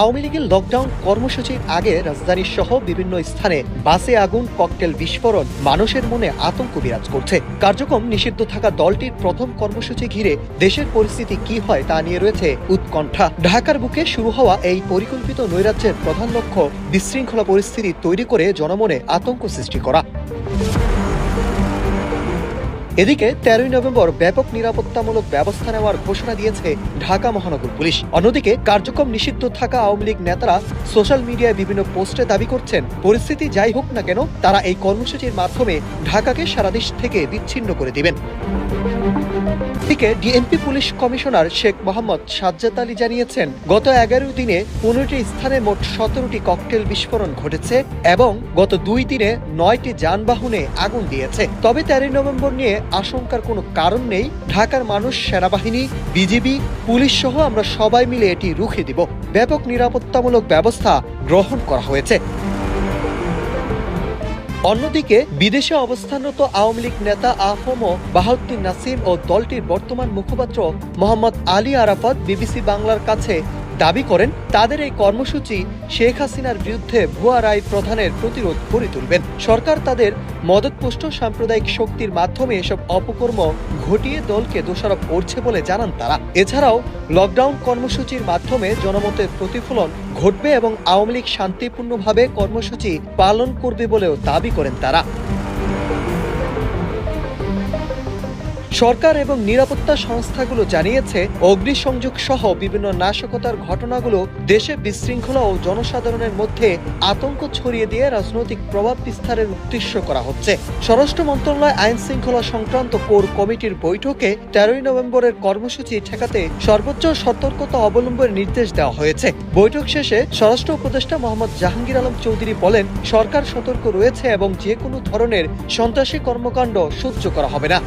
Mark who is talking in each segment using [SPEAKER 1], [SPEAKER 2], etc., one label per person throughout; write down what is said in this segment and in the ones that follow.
[SPEAKER 1] আওয়ামী লীগের লকডাউন কর্মসূচির আগে রাজধানীর সহ বিভিন্ন স্থানে বাসে আগুন ককটেল বিস্ফোরণ মানুষের মনে আতঙ্ক বিরাজ করছে। কার্যক্রম নিষিদ্ধ থাকা দলটির প্রথম কর্মসূচি ঘিরে দেশের পরিস্থিতি কি হয় তা নিয়ে রয়েছে উৎকণ্ঠা। ঢাকার বুকে শুরু হওয়া এই পরিকল্পিত নৈরাজ্যের প্রধান লক্ষ্য বিশৃঙ্খলা পরিস্থিতি তৈরি করে জনমনে আতঙ্ক সৃষ্টি করা। এদিকে তেরোই নভেম্বর ব্যাপক নিরাপত্তামূলক ব্যবস্থা নেওয়ার ঘোষণা দিয়েছে ঢাকা মহানগর পুলিশ। অন্যদিকে কার্যক্রম নিষিদ্ধ থাকা আওয়ামী লীগ নেতারা সোশ্যাল মিডিয়ায় বিভিন্ন পোস্টে দাবি করছেন, পরিস্থিতি যাই হোক না কেন, তারা এই কর্মসূচির মাধ্যমে ঢাকাকে সারাদেশ থেকে বিচ্ছিন্ন করে দিবেন। দিকে DMP police commissioner Sheikh Mohammad Sajjad Ali জানিয়েছেন, গত এগারো দিনে পনেরোটি স্থানে মোট সতেরোটি ককটেল বিস্ফোরণ ঘটেছে এবং গত দুই দিনে নয়টি যানবাহনে আগুন দিয়েছে। তবে তেরোই নভেম্বর নিয়ে আশঙ্কার কোনো কারণ নেই। ঢাকার মানুষ, সেনাবাহিনী, বিজিবি, পুলিশ সহ আমরা সবাই মিলে এটি রুখে দিব। ব্যাপক নিরাপত্তামূলক ব্যবস্থা গ্রহণ করা হয়েছে। অন্যদিকে, বিদেশে অবস্থানরত আওয়ামী লীগ নেতা আফম বাহাউদ্দিন নাসিম ও দলটির বর্তমান মুখপাত্র মোহাম্মদ আলী আরাফাত বিবিসি বাংলার কাছে দাবি করেন, তাদের এই কর্মসূচি শেখ হাসিনার বিরুদ্ধে ভুয়া রায় প্রধানের প্রতিরোধ গড়ে তুলবেন। সরকার তাদের মদতপুষ্ট সাম্প্রদায়িক শক্তির মাধ্যমে এসব অপকর্ম ঘটিয়ে দলকে দোষারোপ করছে বলে জানান তারা। এছাড়াও, লকডাউন কর্মসূচির মাধ্যমে জনমতের প্রতিফলন ঘটবে এবং আওয়ামী লীগ শান্তিপূর্ণভাবে কর্মসূচি পালন করবে বলেও দাবি করেন তারা। সরকার এবং নিরাপত্তা সংস্থাগুলো জানিয়েছে, অগ্নিসংযোগ সহ বিভিন্ন নাশকতার ঘটনাগুলো দেশে বিশৃঙ্খলা ও জনসাধারণের মধ্যে আতঙ্ক ছড়িয়ে দিয়ে রাজনৈতিক প্রভাব বিস্তারের উদ্দেশ্য করা হচ্ছে। স্বরাষ্ট্র মন্ত্রণালয় আইন শৃঙ্খলা সংক্রান্ত কোর কমিটির বৈঠকে তেরোই নভেম্বরের কর্মসূচি ঠেকাতে সর্বোচ্চ সতর্কতা অবলম্বনের নির্দেশ দেওয়া হয়েছে। বৈঠক শেষে স্বরাষ্ট্র উপদেষ্টা মোহাম্মদ জাহাঙ্গীর আলম চৌধুরী বলেন, সরকার সতর্ক রয়েছে এবং যে কোনো ধরনের সন্ত্রাসী কর্মকাণ্ড সহ্য করা হবে না।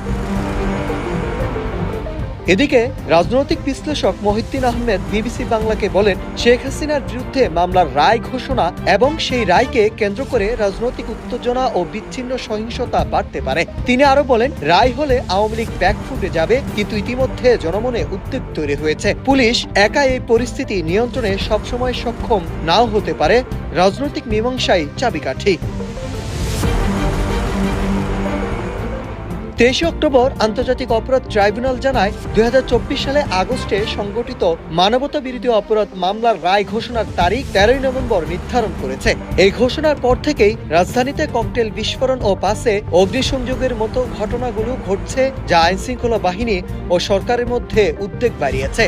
[SPEAKER 1] এদিকে রাজনৈতিক বিশ্লেষক মহিউদ্দিন আহমেদ বিবিসি বাংলাকে বলেন, শেখ হাসিনার বিরুদ্ধে মামলার রায় ঘোষণা এবং সেই রায়কে কেন্দ্র করে রাজনৈতিক উত্তেজনা ও বিচ্ছিন্ন সহিংসতা বাড়তে পারে। তিনি আরও বলেন, রায় হলে আওয়ামী লীগ ব্যাকফুটে যাবে, কিন্তু ইতিমধ্যে জনমনে উদ্বেগ তৈরি হয়েছে। পুলিশ একা এই পরিস্থিতি নিয়ন্ত্রণে সবসময় সক্ষম নাও হতে পারে, রাজনৈতিক মীমাংসাই চাবিকাঠি। তেইশে অক্টোবর আন্তর্জাতিক অপরাধ ট্রাইব্যুনাল জানায় দু হাজার চব্বিশ সালে আগস্টে সংগঠিত মানবতা বিরোধী অপরাধ মামলার রায় ঘোষণার তারিখ তেরোই নভেম্বর নির্ধারণ করেছে। এই ঘোষণার পর থেকেই রাজধানীতে ককটেল বিস্ফোরণ ও পাশে অগ্নিসংযোগের মতো ঘটনাগুলো ঘটছে যা আইনশৃঙ্খলা বাহিনী ও সরকারের মধ্যে উদ্বেগ বাড়িয়েছে।